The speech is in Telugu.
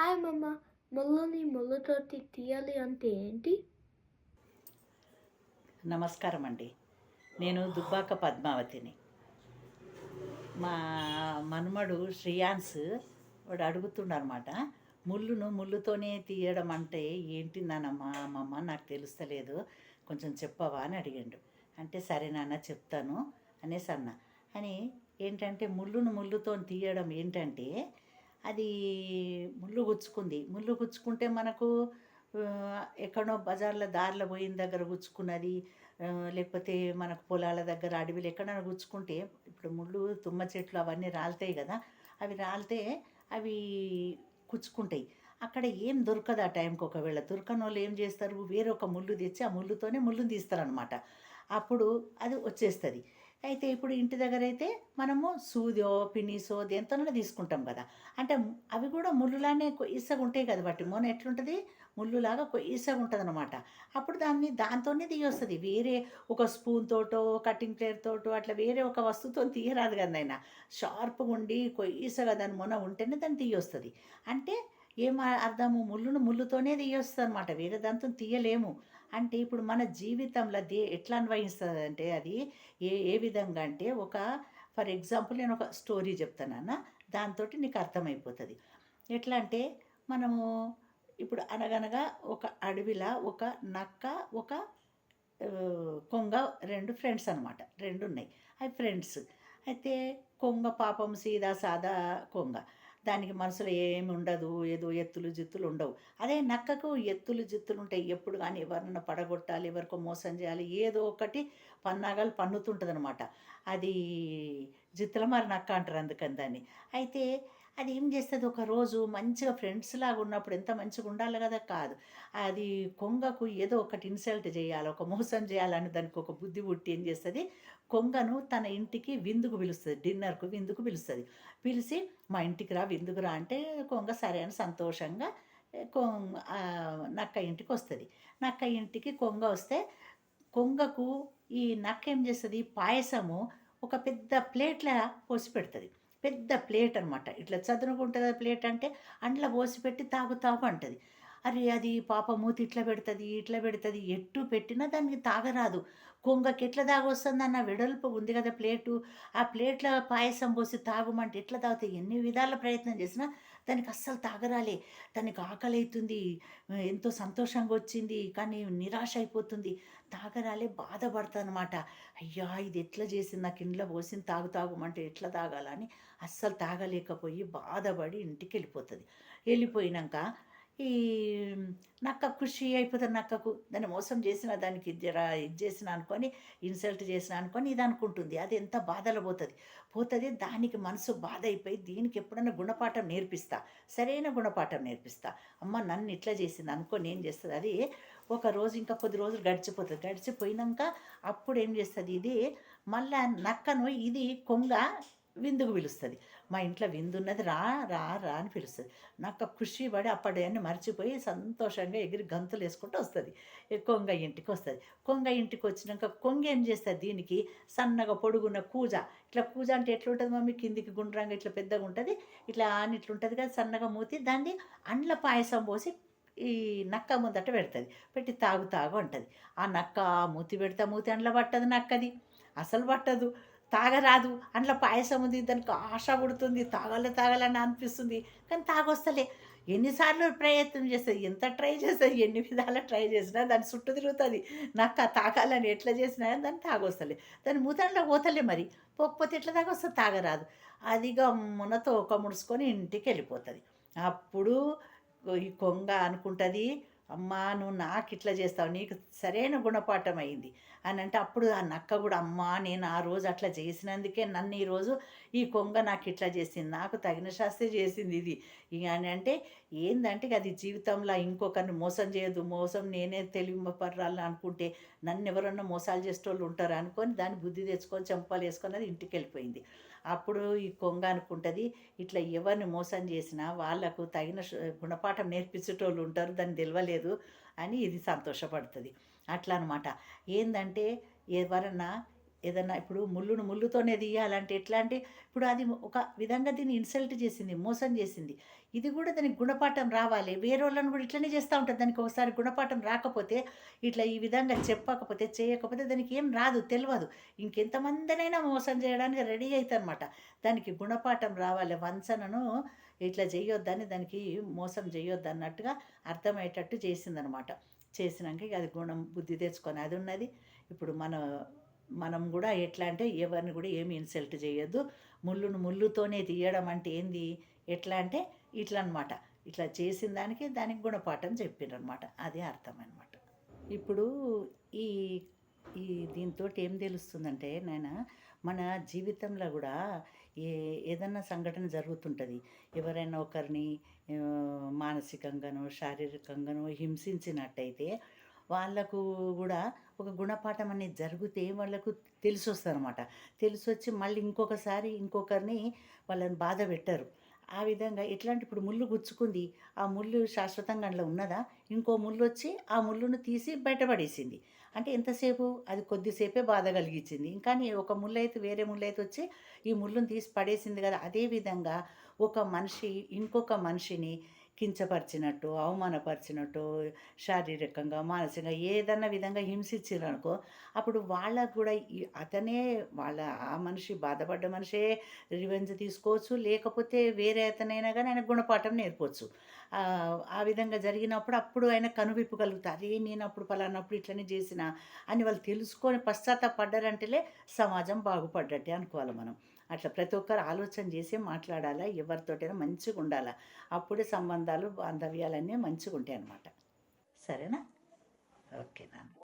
హాయ్ మమ్మ ముళ్ళని ముళ్ళతోటి తీయాలి అంటే ఏంటి నమస్కారం అండి. నేను దుబ్బాక పద్మావతిని. మా మనుమడు శ్రియాన్స్ వాడు అడుగుతుండనమాట ముళ్ళును ముళ్ళుతోనే తీయడం అంటే ఏంటి నానమ్మ అమ్మమ్మ నాకు తెలుస్తలేదు కొంచెం చెప్పవా? అని అడిగాడు. అంటే సరే నాన్న చెప్తాను. అనేసి అన్న. అని ఏంటంటే ముళ్ళును ముళ్ళుతో తీయడం ఏంటంటే అది ముళ్ళు గుచ్చుకుంది. ముళ్ళు గుచ్చుకుంటే మనకు ఎక్కడో బజార్లో దారిలో పోయిన దగ్గర గుచ్చుకున్నది లేకపోతే మనకు పొలాల దగ్గర అడవిలు ఎక్కడైనా గుచ్చుకుంటే ఇప్పుడు ముళ్ళు తుమ్మ చెట్లు అవన్నీ రాలుతాయి కదా అవి రాలితే అవి కుచ్చుకుంటాయి. అక్కడ ఏం దొరకదు ఆ టైంకి ఒకవేళ. దొరకని వాళ్ళు ఏం చేస్తారు? వేరొక ముళ్ళు తెచ్చి ఆ ముళ్ళుతోనే ముళ్ళు తీస్తారనమాట అప్పుడు అది వచ్చేస్తుంది. అయితే ఇప్పుడు ఇంటి దగ్గర అయితే మనము సూదో పినీసో దేంతోనైనా తీసుకుంటాం కదా. అంటే అవి కూడా ముళ్ళులానే కొయ్యసగా ఉంటాయి కదా బట్టి మొన్న ఎట్లుంటుంది? ముళ్ళులాగా కొయ్యసగా ఉంటుంది అనమాట అప్పుడు దాన్ని దాంతోనే తీయొస్తుంది. వేరే ఒక స్పూన్ తోటో కటింగ్ ప్లేర్ తోటో అట్లా వేరే ఒక వస్తువుతో తీయరాదు కదా ఆయన షార్ప్గా ఉండి కొయ్యసగా దాని మొన ఉంటేనే దాన్ని తీయొస్తుంది. అంటే ఏం అర్థము? ముళ్ళును ముళ్ళుతోనే తీయొస్తుంది అనమాట వేరే దాంతో తీయలేము. అంటే ఇప్పుడు మన జీవితంలో దే ఎట్లా అన్వయిస్తుంది అంటే అది ఏ ఏ విధంగా అంటే ఒక ఫర్ ఎగ్జాంపుల్ నేను ఒక స్టోరీ చెప్తానన్న దాంతో నీకు అర్థమైపోతుంది. ఎట్లా అంటే మనము ఇప్పుడు అనగనగా ఒక అడవిలో ఒక నక్క ఒక కొంగ రెండు ఫ్రెండ్స్ అనమాట రెండు ఉన్నాయి అవి ఫ్రెండ్స్. అయితే కొంగ పాపం సీదా సాదా కొంగ. దానికి మనసులో ఏమి ఉండదు ఏదో ఎత్తులు జిత్తులు ఉండవు. అదే నక్కకు ఎత్తులు జిత్తులు ఉంటాయి ఎప్పుడు కానీ ఎవరినైనా పడగొట్టాలి ఎవరికో మోసం చేయాలి ఏదో ఒకటి పన్నాగాలు పన్నుతుంటుంది అనమాట అది జిత్తులమారి నక్క అంటారు అందుకని దాన్ని. అయితే అది ఏం చేస్తుంది? ఒక రోజు మంచిగా ఫ్రెండ్స్ లాగా ఉన్నప్పుడు ఎంత మంచిగా ఉండాలి కదా? కాదు. అది కొంగకు ఏదో ఒకటి ఇన్సల్ట్ చేయాలి ఒక మోసం చేయాలని దానికి ఒక బుద్ధి పుట్టి ఏం చేస్తుంది? కొంగను తన ఇంటికి విందుకు పిలుస్తుంది డిన్నర్కు విందుకు పిలుస్తుంది. పిలిచి మా ఇంటికి రా విందుకు రా అంటే కొంగ సరే అని సంతోషంగా కొంగ నక్క ఇంటికి వస్తుంది. నక్క ఇంటికి కొంగ వస్తే కొంగకు ఈ నక్క ఏం చేస్తుంది? పాయసము ఒక పెద్ద ప్లేట్ల పోసి పెడుతుంది. పెద్ద ప్లేట్ అనమాట ఇట్లా చదునుకుంటుంది ప్లేట్ అంటే అంట్లో పోసి పెట్టి తాగు తాగు అంటది. అరే అది పాప మూతి ఇట్లా పెడుతుంది ఇట్లా పెడుతుంది. ఎట్టు పెట్టినా దానికి తాగరాదు. కొంగకి ఎట్లా తాగొస్తుంది అన్న వెడల్పు ఉంది కదా ప్లేటు. ఆ ప్లేట్లో పాయసం పోసి తాగమంటే ఎట్లా తాగుతాయి? ఎన్ని విధాల ప్రయత్నం చేసినా దానికి అస్సలు తాగరాలే. తనకి ఆకలి అవుతుంది ఎంతో సంతోషంగా వచ్చింది కానీ నిరాశ అయిపోతుంది తాగరాలే బాధపడతానమాట. అయ్యా ఇది ఎట్లా చేసింది? నాకు ఇంట్లో పోసింది తాగు తాగమంటే ఎట్లా తాగాలని అస్సలు తాగలేకపోయి బాధపడి ఇంటికి వెళ్ళిపోతుంది వెళ్ళిపోయినాక ఈ నక్క ఖుషి అయిపోతుంది నక్కకు దాన్ని మోసం చేసిన దానికి ఇది ఇది చేసిన అనుకొని ఇన్సల్ట్ చేసిన అనుకొని ఇది అనుకుంటుంది. అది ఎంత బాధలో పోతుంది. పోతుంది దానికి మనసు బాధ అయిపోయి దీనికి ఎప్పుడైనా గుణపాఠం నేర్పిస్తా. సరైన గుణపాఠం నేర్పిస్తా. అమ్మ నన్ను ఇట్లా చేసింది అనుకొని ఏం చేస్తుంది? అది ఒక రోజు ఇంకా కొద్ది రోజులు గడిచిపోతుంది. గడిచిపోయినాక అప్పుడు ఏం చేస్తుంది? ఇది మళ్ళా నక్కను ఇది కొంగ విందుకు పిలుస్తుంది. మా ఇంట్లో విందు ఉన్నది రా రా రా అని పిలుస్తుంది. నక్క ఖుషి పడి అప్పటివన్నీ మర్చిపోయి సంతోషంగా ఎగిరి గంతులు వేసుకుంటూ వస్తుంది. కొంగ ఇంటికి వస్తుంది. కొంగ ఇంటికి వచ్చినాక కొంగ ఏం చేస్తుంది? దీనికి సన్నగా పొడుగున్న కూజ. ఇట్లా కూజ అంటే ఎట్లా ఉంటుంది మమ్మీ? కిందికి గుండ్రంగా ఇట్లా పెద్దగా ఉంటుంది. ఇట్లా అని ఇట్లా ఉంటుంది కదా సన్నగా మూతి. దాన్ని అండ్ల పాయసం పోసి ఈ నక్క ముందట పెడుతుంది. పెట్టి తాగు తాగు అంటుంది. ఆ నక్క మూతి పెడతా మూతి అండ్ల పట్టదు నక్కది. అసలు పట్టదు. తాగరాదు అందులో పాయసం ఉంది దానికి ఆశ పుడుతుంది తాగాలి తాగాలని అనిపిస్తుంది. కానీ తాగొస్తలే. ఎన్నిసార్లు ప్రయత్నం చేస్తుంది ఎంత ట్రై చేస్తుంది ఎన్ని విధాల ట్రై చేసినా దాని చుట్టూ తిరుగుతుంది. నక్క తాగాలని ఎట్లా చేసినా దాన్ని తాగొస్తలే. దాని మూతంలో పోతలే మరి. పోకపోతే ఎట్లా తాగొస్తుంది తాగరాదు. అదిగా మునతో ఒక ముడుచుకొని ఇంటికి వెళ్ళిపోతుంది. అప్పుడు ఈ కొంగ అనుకుంటుంది అమ్మా నువ్వు నాకు ఇట్లా చేస్తావు నీకు సరైన గుణపాఠం అయింది అని అంటే అప్పుడు ఆ నక్క కూడా అమ్మా నేను ఆ రోజు అట్లా చేసినందుకే నన్ను ఈరోజు ఈ కొంగ నాకు ఇట్లా చేసింది నాకు తగిన శాస్త్రి చేసింది ఇది. అని అంటే ఏంటంటే అది జీవితంలో ఇంకొకరిని మోసం చేయదు మోసం నేనే తెలివి అనుకుంటే నన్ను ఎవరన్నా మోసాలు చేసేటోళ్ళు ఉంటారు అనుకొని దాన్ని బుద్ధి తెచ్చుకొని చెంపాలు వేసుకొని అది ఇంటికి వెళ్ళిపోయింది. అప్పుడు ఈ కొంగ అనుకుంటుంది ఇట్లా ఎవరిని మోసం చేసినా వాళ్ళకు తగిన గుణపాఠం నేర్పించేటోళ్ళు ఉంటారు దాన్ని తెలియలేదు అని ఇది సంతోషపడుతుంది. అట్లా అనమాట ఏంటంటే ఎవరన్నా ఏదన్నా ఇప్పుడు ముళ్ళును ముళ్ళుతోనే తీయాలంటే ఎట్లా అంటే ఇప్పుడు అది ఒక విధంగా దీన్ని ఇన్సల్ట్ చేసింది మోసం చేసింది. ఇది కూడా దానికి గుణపాఠం రావాలి. వేరే వాళ్ళని కూడా ఇట్లనే చేస్తూ ఉంటుంది. దానికి ఒకసారి గుణపాఠం రాకపోతే ఇట్లా ఈ విధంగా చెప్పకపోతే చేయకపోతే దానికి ఏం రాదు తెలియదు ఇంకెంతమందినైనా మోసం చేయడానికి రెడీ అవుతుంది అనమాట దానికి గుణపాఠం రావాలి. వంచనను ఇట్లా చేయొద్దని దానికి మోసం చేయొద్దు అన్నట్టుగా అర్థమయ్యేటట్టు చేసిందనమాట చేసినాక ఇక అది గుణం బుద్ధి తెచ్చుకొని అది ఉన్నది. ఇప్పుడు మన మనం కూడా ఎట్లా అంటే ఎవరిని కూడా ఏమి ఇన్సల్ట్ చేయొద్దు. ముళ్ళును ముళ్ళుతోనే తీయడం అంటే ఏంది? ఎట్లా అంటే ఇట్లా అనమాట ఇట్లా చేసిన దానికి దానికి గుణపాఠం చెప్పిండ్రనమాట అదే అర్థం అనమాట ఇప్పుడు ఈ ఈ దీంతో ఏం తెలుస్తుందంటే నాయన మన జీవితంలో కూడా ఏ ఏదన్నా సంఘటన జరుగుతుంటుంది. ఎవరైనా ఒకరిని మానసికంగానో శారీరకంగానో హింసించినట్టయితే వాళ్ళకు కూడా ఒక గుణపాఠం అనేది జరిగితే వాళ్ళకు తెలిసి వస్తుందన్నమాట తెలిసి వచ్చి మళ్ళీ ఇంకొకసారి ఇంకొకరిని వాళ్ళని బాధ పెట్టరు. ఆ విధంగా ఎట్లాంటి ఇప్పుడు ముళ్ళు గుచ్చుకుంది ఆ ముళ్ళు శాశ్వతంగా అందులో ఉన్నదా? ఇంకో ముళ్ళు వచ్చి ఆ ముళ్ళును తీసి బయటపడేసింది. అంటే ఎంతసేపు? అది కొద్దిసేపే బాధ కలిగించింది. కానీ ఒక ముళ్ళు అయితే వేరే ముళ్ళు అయితే వచ్చి ఈ ముళ్ళును తీసి పడేసింది కదా. అదే విధంగా ఒక మనిషి ఇంకొక మనిషిని కించపరిచినట్టు అవమానపరిచినట్టు శారీరకంగా మానసికంగా ఏదన్నా విధంగా హింసించారు అనుకో అప్పుడు వాళ్ళకు కూడా అతనే వాళ్ళ ఆ మనిషి బాధపడ్డ మనిషే రివెంజ్ తీసుకోవచ్చు. లేకపోతే వేరే అతనైనా కానీ ఆయన గుణపాఠం నేర్పవచ్చు ఆ, విధంగా జరిగినప్పుడు అప్పుడు ఆయన కనువిప్పు కలుగుతారు నేను అప్పుడు పలానప్పుడు ఇట్లనే చేసిన అని వాళ్ళు తెలుసుకొని పశ్చాత్తాపడ్డారంటేలే సమాజం బాగుపడ్డట్టే అనుకోవాలి మనం. అట్లా ప్రతి ఒక్కరు ఆలోచన చేసి మాట్లాడాలా ఎవరితోటైనా మంచిగా ఉండాలా అప్పుడే సంబంధం సంబంధాలు బాంధవ్యాలన్నీ మంచిగా ఉంటాయి అన్నమాట సరేనా? ఓకే నాన్న.